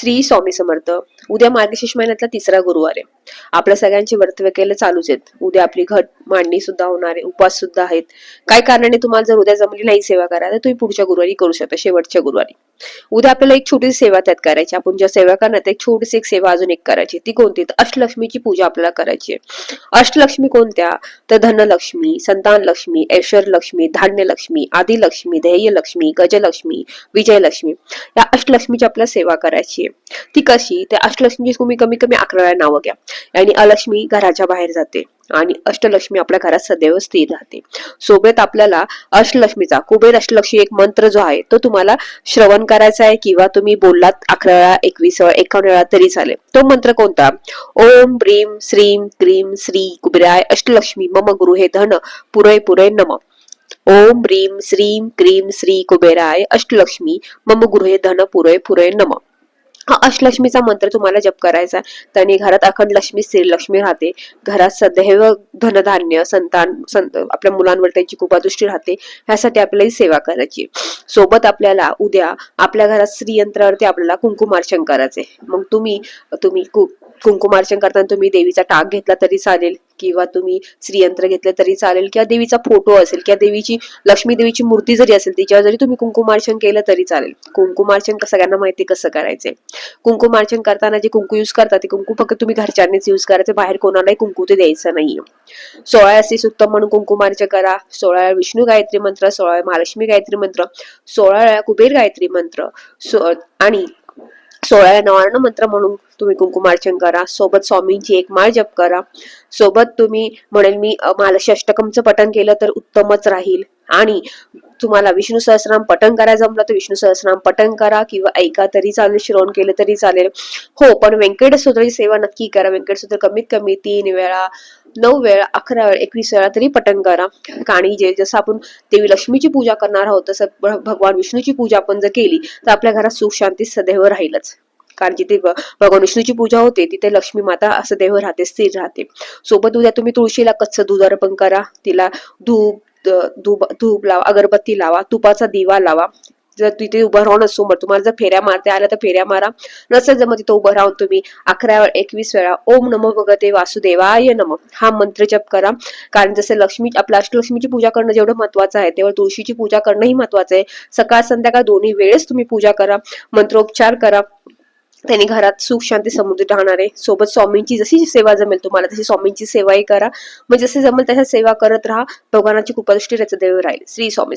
श्री स्वामी समर्थ. उद्या मार्गशीर्ष महिन्यातला तिसरा गुरुवार आहे. आपल्या सगळ्यांची व्रत केलं चालूच आहेत. उद्या आपली घट मांडणी सुद्धा होणार आहे. उपवास सुद्धा आहेत. काय कारणाने तुम्हाला जर उद्या जमली नाही सेवा करा तर तुम्ही पुढच्या गुरुवारी करू शकता शेवटच्या गुरुवारी. उद्या आपल्याला एक छोटीशी सेवा त्यात करायची आपण ज्या सेवा करणार त्या एक छोटीशी एक सेवा अजून एक करायची ती कोणती? तर अष्टलक्ष्मीची पूजा आपल्याला करायची आहे. अष्टलक्ष्मी कोणत्या? तर धनलक्ष्मी संतान लक्ष्मी ऐश्वर लक्ष्मी धान्य लक्ष्मी आदिलक्ष्मी ध्येय लक्ष्मी गजलक्ष्मी विजयलक्ष्मी. या अष्टलक्ष्मीची आपल्याला सेवा करायची आहे. ती कशी? त्या अष्टलक्ष्मीची तुम्ही कमी कमी अकरा वेळा नावं घ्या. आणि अलक्ष्मी घराच्या बाहेर जाते आणि अष्टलक्ष्मी आपल्या घरात सदैव स्थिर राहते. सोबत आपल्याला अष्टलक्ष्मीचा कुबेर अष्टलक्ष्मी एक मंत्र जो आहे तो तुम्हाला श्रवण करायचा आहे किंवा तुम्ही बोललात अकरा वेळा एकवीस वेळा एकावन्न वेळा तरी चालेल. तो मंत्र कोणता? ओम ब्रीम श्रीम क्रीम श्री कुबेराय अष्टलक्ष्मी मम गुरु हे धन पुरे पुरे नम. ओम ब्रीम श्रीम क्रीम श्री कुबेराय अष्टलक्ष्मी मम गुरुहे धन पुरे पुरे नम. हा अष्टलक्ष्मीचा मंत्र तुम्हाला जप करायचा आहे. त्याने घरात अखंड लक्ष्मी स्थिर लक्ष्मी राहते. घरात सदैव धनधान्य संतान संत आपल्या मुलांवर त्यांची कृपादृष्टी राहते. ह्यासाठी आपल्याला ही सेवा करायची सोबत आपल्याला उद्या आपल्या घरात स्त्रीयंत्रावरती आपल्याला कुंकुमार्चन करायचे मग तुम्ही तुम्ही कु- कुंकुमार्चन करताना तुम्ही देवीचा टाक घेतला तरी चालेल. किंवा तुम्ही श्रीयंत्र घेतलं तरी चालेल किंवा देवीचा फोटो असेल किंवा देवीची लक्ष्मी देवीची मूर्ती जरी असेल तिच्यावर जरी तुम्ही कुंकुमार्चन केलं तरी चालेल. कुंकुमार्चन सगळ्यांना माहिती कसं करायचंय? कुंकुमार्चन करताना जे कुंकू युज करतात ते कुंकू फक्त तुम्ही घरच्यांनीच युज करायचं बाहेर कोणालाही कुंकू ते द्यायचं नाहीये. सोळा असे सुत्तम म्हणून कुंकुमार्चन करा सोळा वेळा विष्णू गायत्री मंत्र सोळा महालक्ष्मी गायत्री मंत्र सोळा वेळा कुबेर गायत्री मंत्र सो आणि सोळा नवार्ण मंत्र म्हणून तुम्ही कुंकुमार्चन करा. सोबत स्वामींची एक माळ जप करा. सोबत तुम्ही म्हणेल मी मला षष्टकमचं पठन पठण केलं तर उत्तमच राहील. आणि तुम्हाला विष्णू सहस्रनाम पठण करायला जमलं तर विष्णू सहस्रनाम पठण करा किंवा ऐका तरी चालेल श्रवण केलं तरी चालेल. हो पण व्यंकट सेवा नक्की करा. व्यंकट कमीत कमी तीन वेळा नऊ वेळा अकरा वेळा एकवीस वेळा तरी पठण करा. आणि जे जसं आपण देवी लक्ष्मीची पूजा करणार आहोत तसं भगवान विष्णूची पूजा आपण जर केली तर आपल्या घरात सुख शांती सदैव राहीलच. कारण जिथे भगवान विष्णूची पूजा होते तिथे लक्ष्मी माता असं देव राहते स्थिर राहते. सोबत उद्या तुम्ही तुळशीला कच्चं दूध अर्पण करा. तिला धूप धूप धूप लावा अगरबत्ती लावा तुपाचा दिवा लावा. जर तिथे उभं राहून समोर तुम्हाला जर फेऱ्या मारता आल्या तर फेऱ्या मारा. नसेल जर मग तिथं उभं राहून तुम्ही अकरा एकवीस वेळा ओम नमो भगवते वासुदेवाय नम. हा मंत्र जप करा. कारण जसं लक्ष्मी आपल्या अष्टलक्ष्मीची पूजा करणं जेवढं महत्वाचं आहे तेवढं तुळशीची पूजा करणंही महत्वाचं आहे. सकाळ संध्याकाळ दोन्ही वेळेस तुम्ही पूजा करा. मंत्रोपचार करा. त्यांनी घरात सुख शांती समृद्धी राहणार आहे. सोबत स्वामींची जशी सेवा जमेल तुम्हाला तशी स्वामींची सेवाही करा. म्हणजे मग जसे जमेल तशा सेवा करत राहा. भगवानाची कृपादृष्टी त्याचं देव राहील. श्री स्वामी